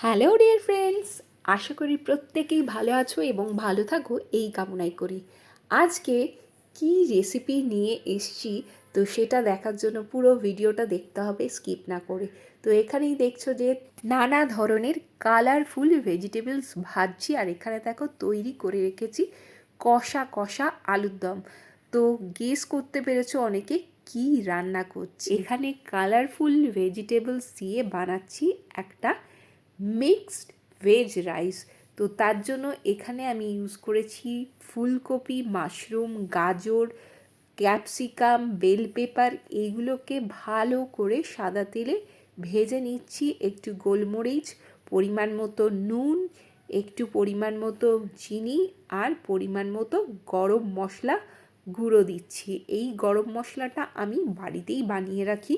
Hello dear friends আশা করি প্রত্যেকেই ভালো আছো এবং ভালো থাকো। এই কামনাই করি। আজকে কি রেসিপি নিয়ে এসছি? তো সেটা দেখার জন্য পুরো ভিডিওটা দেখতে হবে স্কিপ না করে। তো এখানেই দেখছ যে নানা ধরনের কালারফুল ভেজিটেবলস ভাজছি আর এখানে দেখো তৈরি করে রেখেছি কষা কষা আলুর দম। তো গেস করতে পেরেছ অনেকে কি রান্না করছি? এখানে কালারফুল ভেজিটেবলস দিয়ে বানাচ্ছি একটা মিক্সড ভেজ রাইস তো তার জন্য এখানে আমি ইউজ করেছি ফুলকপি মাশরুম গাজর ক্যাপসিকাম বেল পেপার এইগুলোকে ভালো করে সাদা তেলে ভেজে নিচ্ছি। একটু গোলমরিচ, পরিমাণ মতো নুন, একটু পরিমাণ মতো চিনি আর পরিমাণ মতো গরম মশলা গুঁড়ো দিচ্ছি। এই গরম মশলাটা আমি বাড়িতেই বানিয়ে রাখি।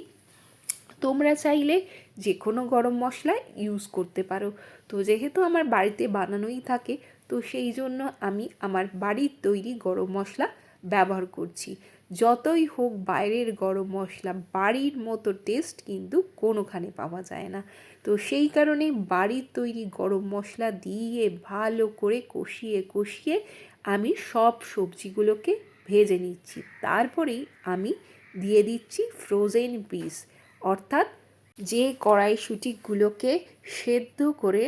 তোমরা চাইলে যে কোনো গরম মশলা ইউজ করতে পারো। তো যেহেতু আমার বাড়িতে বানানোই থাকে, তো সেই জন্য আমি আমার বাড়ির তৈরি গরম মশলা ব্যবহার করছি। যতই হোক বাইরের গরম মশলা, বাড়ির মতো টেস্ট কিন্তু কোনোখানে পাওয়া যায় না। তো সেই কারণে বাড়ির তৈরি গরম মশলা দিয়ে ভালো করে কষিয়ে কষিয়ে আমি সব সবজিগুলোকে ভেজে নিচ্ছি। তারপরেই আমি দিয়ে দিচ্ছি ফ্রোজেন পিস অর্থাৎ যে কড়াইশুঁটিগুলোকে সেদ্ধ করে,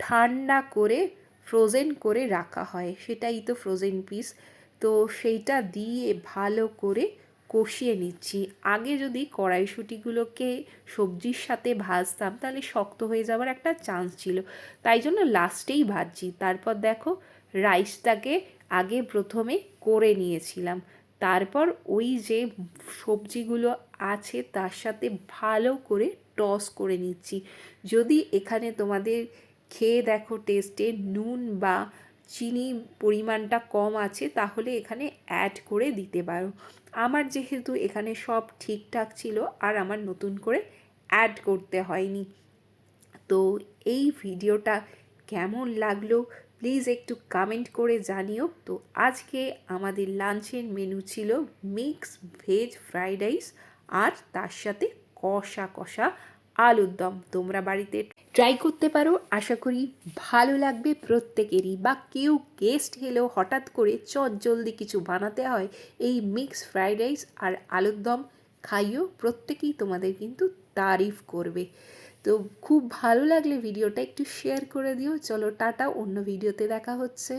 ঠান্ডা করে ফ্রোজেন করে রাখা হয়, সেটাই তো ফ্রোজেন পিস তো সেইটা দিয়ে ভালো করে কষিয়ে নিচ্ছি। আগে যদি কড়াইশুঁটিগুলোকে সবজির সাথে ভাজতাম, তাহলে শক্ত হয়ে যাওয়ার একটা চান্স ছিল। তাই জন্য লাস্টেই ভাজছি। তারপর দেখো রাইসটাকে আগে প্রথমে করে নিয়েছিলাম। তারপর ওই যে সবজিগুলো আছে তার সাথে ভালো করে টস করে নিচ্ছি। যদি এখানে তোমাদের খেয়ে দেখো টেস্টে নুন বা চিনি পরিমাণটা কম আছে, তাহলে এখানে অ্যাড করে দিতে পারো। আমার যেহেতু এখানে সব ঠিকঠাক ছিল আর আমার নতুন করে অ্যাড করতে হয়নি। তো এই ভিডিওটা কেমন লাগল প্লিজ একটু কমেন্ট করে জানিও। তো আজকে আমাদের লাঞ্চের মেনু ছিল মিক্স ভেজ ফ্রাইড রাইস আর তার সাথে কষা কষা আলুর দম। তোমরা বাড়িতে ট্রাই করতে পারো। আশা করি ভালো লাগবে প্রত্যেকেরই বা কেউ গেস্ট এলেও হঠাৎ করে চট জলদি কিছু বানাতে হয় এই মিক্স ফ্রাইড রাইস আর আলুর দম, খাইও। প্রত্যেকেই তোমাদের কিন্তু তারিফ করবে। তো খুব ভালো লাগলে ভিডিওটা, একটু শেয়ার করে দিও। চলো, টাটা, অন্য ভিডিওতে দেখা হচ্ছে।